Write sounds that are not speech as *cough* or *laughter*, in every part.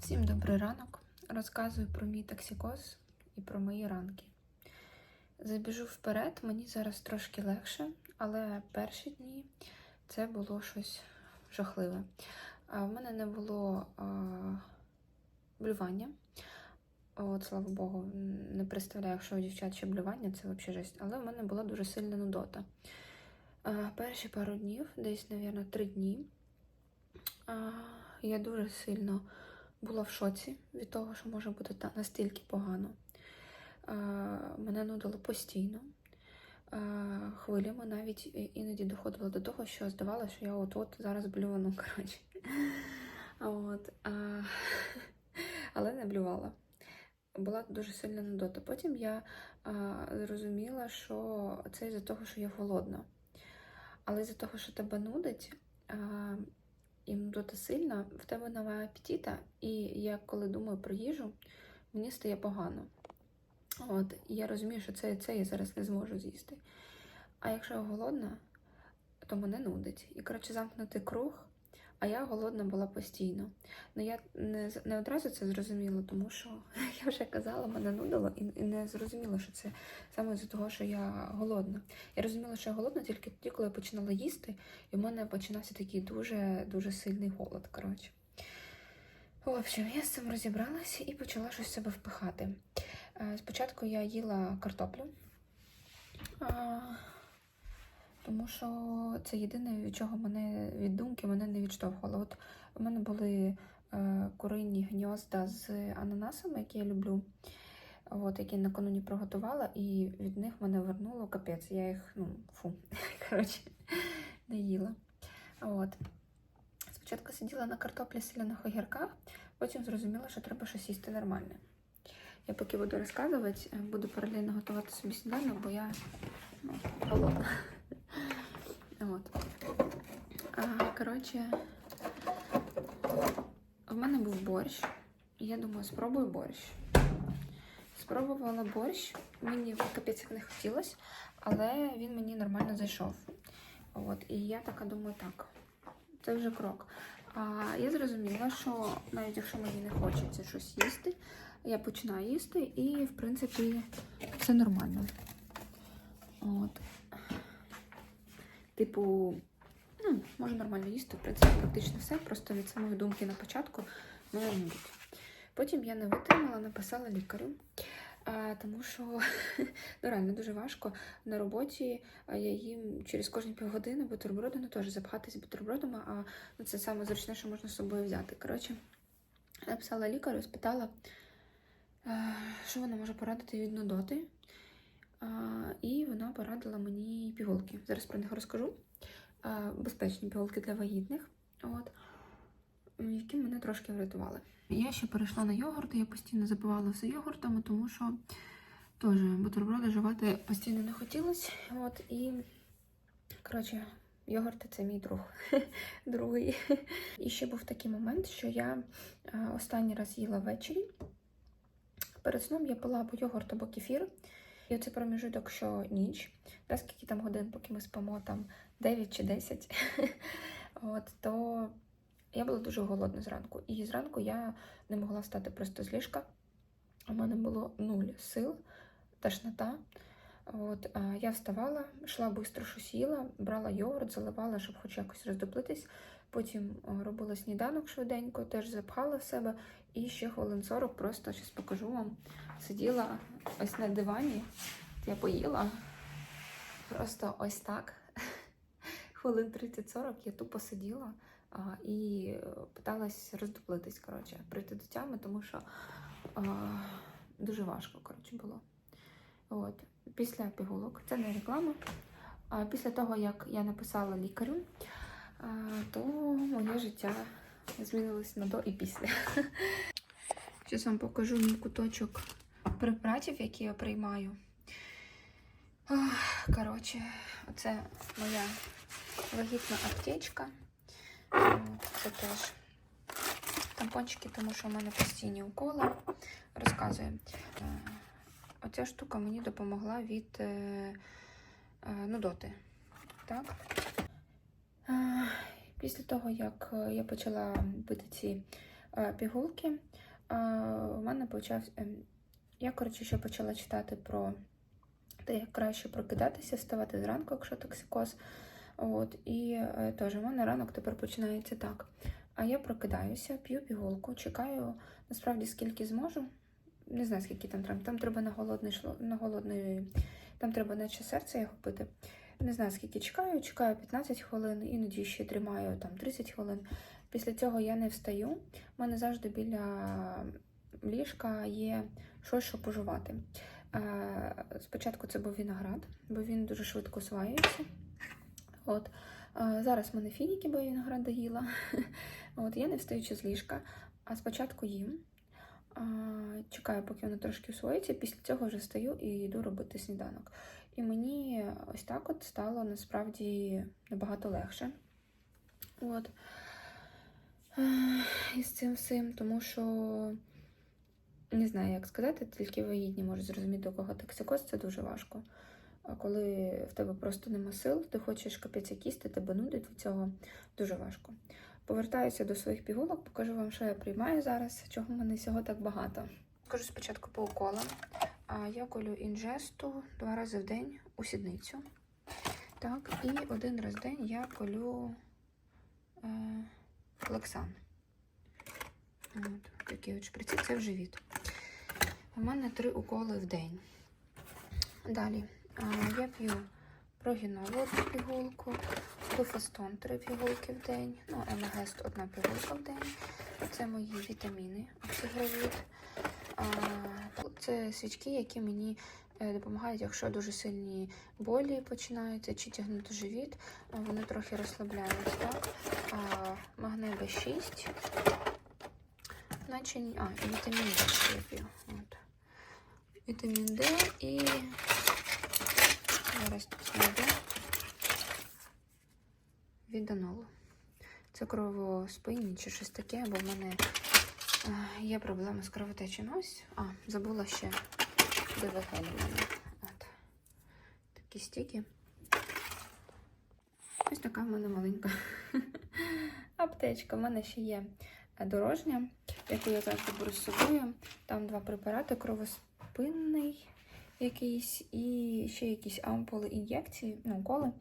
Всім добрий ранок. Розказую про мій токсикоз і про мої ранки. Забіжу вперед, мені зараз трошки легше, але перші дні це було щось жахливе. В мене не було а, блювання. От, слава Богу, не представляю, що у дівчат ще блювання, це взагалі жесть. Але в мене була дуже сильна нудота. А, перші пару днів, десь, мабуть, три дні. А, я дуже сильно була в шоці від того, що може бути настільки погано. Мене нудило постійно. Хвилями навіть іноді доходило до того, що здавалося, що я от-от зараз блювану, *laughs* коротше. От, *laughs* але не блювала. Була дуже сильна нудота. Потім я а, зрозуміла, що це із-за того, що я голодна. Але із-за того, що тебе нудить, а, і нудота сильна, в тебе нова апетита, і я коли думаю про їжу, мені стає погано. От, і я розумію, що це це я зараз не зможу з'їсти. А якщо я голодна, то мене нудить. І, коротше, замкнути круг, а я голодна була постійно. Ну я не, не одразу це зрозуміла, тому що *laughs* я вже казала, мене нудило, і, і не зрозуміла, що це саме з-за того, що я голодна. Я розуміла, що я голодна тільки тоді, коли я починала їсти, і в мене починався такий дуже дуже сильний голод. Коротше. В общем, я з цим розібралася і почала щось себе впихати. Е, Спочатку я їла картоплю, тому що це єдине, від чого мене від думки мене не відштовхувало. От у мене були е, курині гнізда з ананасами, які я люблю. От, які накануні приготувала, і від них мене вернуло капець. Я їх, ну, фу, *laughs* коротше, не їла. От. Спочатку сиділа на картоплі соляних огірках, потім зрозуміла, що треба щось їсти нормальне. Я поки буду розказувати, буду паралельно готувати собі сніданок, бо я ну, голодна. От. А, коротше, в мене був борщ. Я думаю, спробую борщ. Спробувала борщ, мені капець як не хотілося, але він мені нормально зайшов. От, і я така думаю, так, це вже крок. А я зрозуміла, що навіть якщо мені не хочеться щось їсти, я починаю їсти і, в принципі, все нормально. От. Типу, ну, можу нормально їсти, в принципі, практично все. Просто від самої думки на початку мене нудить. Потім я не витримала, написала лікарю. А, тому що *laughs* ну, реально дуже важко на роботі. Я їм через кожні півгодини бутерброди, ну теж запхатись бутербродами, а ну, це саме зручне, що можна з собою взяти. Коротше, написала лікарю, спитала, що вона може порадити від нудоти. І вона порадила мені пігулки. Зараз про них розкажу. Безпечні пігулки для вагітних, от, які мене трошки врятували. Я ще перейшла на йогурт, я постійно забивала все йогуртами, тому що теж бутерброди жувати постійно не хотілося. От, і, коротше, йогурти це мій друг. *laughs* Другий. І ще був такий момент, що я е, останній раз їла ввечері. Перед сном я пила або йогурт, або кефір. І оце проміжуток, що ніч, та скільки там годин, поки ми спимо, там 9 чи 10, *laughs* от, то я була дуже голодна зранку. І зранку я не могла встати просто з ліжка. У мене було нуль сил, тошнота. От, я вставала, йшла швидко щось їла, брала йогурт, заливала, щоб хоч якось роздоплитись. Потім робила сніданок швиденько, теж запхала в себе. І ще хвилин 40 просто зараз покажу вам. Сиділа ось на дивані, я поїла. Просто ось так. *laughs* Хвилин 30-40 я тупо сиділа а, і е, питалась роздоплитись, коротше, прийти до тями, тому що а, дуже важко коротше, було. От. Після пігулок, це не реклама. А після того, як я написала лікарю, а, то моє життя змінилось на до і після. *laughs* Зараз вам покажу мій куточок препаратів, які я приймаю. Коротше, оце моя вагітна аптечка. Це теж тампончики, тому що в мене постійні уколи. Розказую. Е, Оця штука мені допомогла від е, е, нудоти. Так? Після того, як я почала пити ці пігулки, в мене почався. ем, Я, коротше, ще почала читати про те, як краще прокидатися, вставати зранку, якщо токсикоз. От, і е, теж у мене ранок тепер починається так. А я прокидаюся, п'ю пігулку, чекаю насправді скільки зможу. Не знаю, скільки там треба. Там треба на голодний шло, на голодний, там треба наче серце його пити. Не знаю, скільки чекаю, чекаю 15 хвилин, іноді ще тримаю там 30 хвилин. Після цього я не встаю. У мене завжди біля ліжка є щось, що пожувати. Е, Спочатку це був виноград, бо він дуже швидко осваюється. От. Е, Зараз в мене фініки, бо я виноград доїла. *laughs* От, я не встаючи з ліжка, а спочатку їм. Чекаю, поки воно трошки усвоїться, після цього вже стаю і йду робити сніданок. І мені ось так от стало насправді набагато легше. От. Ех, І з цим всім, тому що не знаю, як сказати, тільки вагітні можуть зрозуміти, у кого токсикоз, це дуже важко. А коли в тебе просто нема сил, ти хочеш капець як їсти, тебе нудить від цього дуже важко. Повертаюся до своїх пігулок, покажу вам, що я приймаю зараз, чого в мене всього так багато. Скажу спочатку по уколам. Я колю інжесту два рази в день у сідницю. Так, і один раз в день я колю е, лексан. От, такі от шприці, це в живіт. У мене три уколи в день. Далі я п'ю прогінол одну пігулку, дуфастон три пігулки в день, ну, емагест одна пігулка в день. Це мої вітаміни. А, Це свічки, які мені допомагають, якщо дуже сильні болі починаються чи тягнути живіт, вони трохи розслабляють. Так? А, Магне Б6. Наче, а, і вітамін Д я п'ю. Вітамін Д і зараз тут знайду віданол. Це кровоспинні чи щось таке, бо в мене е, є проблеми з кровотечею. Ось, а, забула ще ДВГ у. От. Такі стіки. Ось така в мене маленька *laughs* аптечка. У мене ще є дорожня, яку я завжди беру з собою. Там два препарати: кровоспинний якийсь і ще якісь ампули ін'єкції, ну, уколи.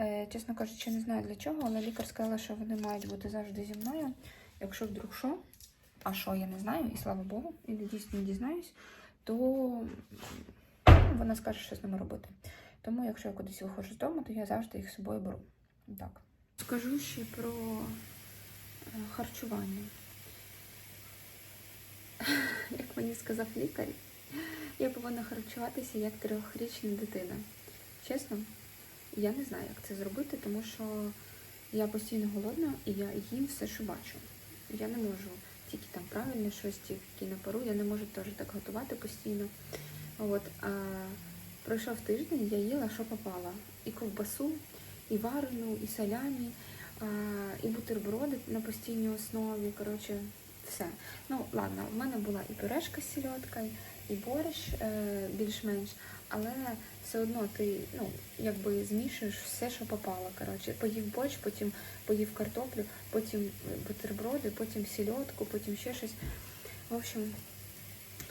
Е, чесно кажучи, не знаю для чого, але лікар сказала, що вони мають бути завжди зі мною. Якщо вдруг що, а що я не знаю, і слава Богу, і дійсно не дізнаюсь, то вона скаже, що з ними робити. Тому, якщо я кудись виходжу з дому, то я завжди їх з собою беру. Так. Скажу ще про е, харчування. *laughs* Як мені сказав лікар, я повинна харчуватися як трьохрічна дитина. Чесно, я не знаю, як це зробити, тому що я постійно голодна і я їм все, що бачу. Я не можу тільки там правильно щось, тільки на пару, я не можу теж так готувати постійно. От, а пройшов тиждень, я їла, що попало. І ковбасу, і варену, і салямі, а, і бутерброди на постійній основі. Коротше, все. Ну, ладно, в мене була і пюрешка з сільоткою, і борщ е, більш-менш, але все одно ти ну, якби змішуєш все, що попало. Коротше, поїв борщ, потім поїв картоплю, потім бутерброди, потім сільотку, потім ще щось. В общем,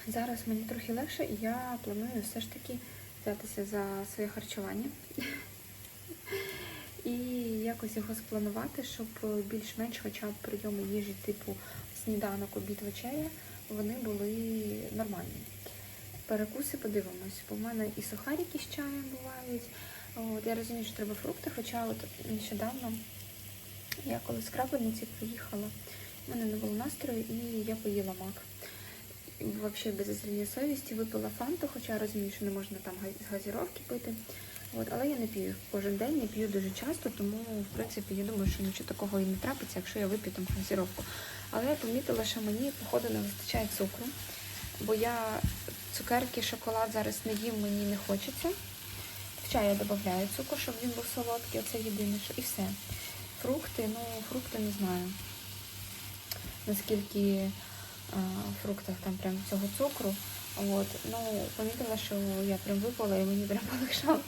зараз мені трохи легше, і я планую все ж таки взятися за своє харчування. *laughs* І якось його спланувати, щоб більш-менш хоча б прийоми їжі, типу сніданок, обід, вечеря, вони були нормальні. Перекуси подивимось, бо в мене і сухарики з чаєм бувають. От, я розумію, що треба фрукти, хоча от нещодавно я коли з крапельниці приїхала, в мене не було настрою і я поїла мак. Взагалі без зазріння совісті випила фанту, хоча розумію, що не можна там з газіровки пити. От, але я не п'ю кожен день, я п'ю дуже часто, тому в принципі я думаю, що нічого такого і не трапиться, якщо я вип'ю там газіровку. Але я помітила, що мені, походу, не вистачає цукру, бо я цукерки, шоколад зараз не їм, мені не хочеться. В я додаю цукор, щоб він був солодкий, це єдине, що і все. Фрукти, ну, фрукти не знаю. Наскільки а, в фруктах там прям цього цукру. От, ну, помітила, що я прям випала і мені прям *laughs* полегшало.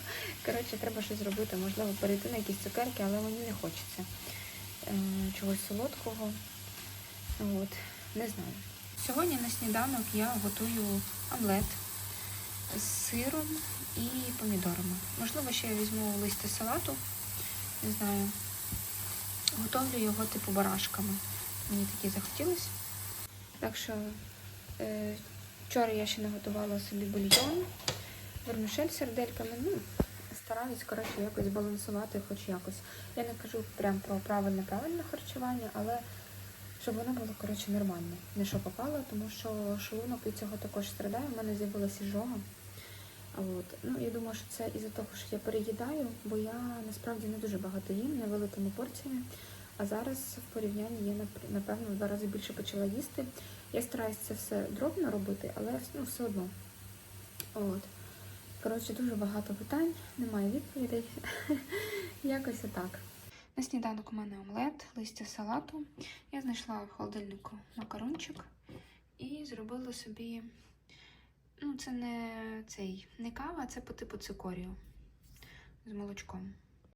Коротше, треба щось зробити, можливо, перейти на якісь цукерки, але мені не хочеться е, чогось солодкого. От. Не знаю. Сьогодні на сніданок я готую омлет з сиром і помідорами. Можливо, ще я візьму листя салату. Не знаю. Готовлю його типу барашками. Мені такі захотілося. Так що е, вчора я ще не готувала собі бульйон, вермішель сердельками. Ну, стараюсь, коротше, якось балансувати хоч якось. Я не кажу прям про правильне-правильне харчування, але щоб воно було, коротше, нормальне. Не що попало, тому що шлунок від цього також страдає. У мене з'явилася іжога. А От. Ну, я думаю, що це із-за того, що я переїдаю, бо я насправді не дуже багато їм, невеликими порціями. А зараз в порівнянні я напевно в два рази більше почала їсти. Я стараюся це все дробно робити, але ну, все одно. От. Коротше, дуже багато питань, немає відповідей. *laughs* Якось отак. На сніданок у мене омлет, листя салату. Я знайшла в холодильнику макарончик і зробила собі. Ну, це не цей не кава, це по типу цикорію з молочком.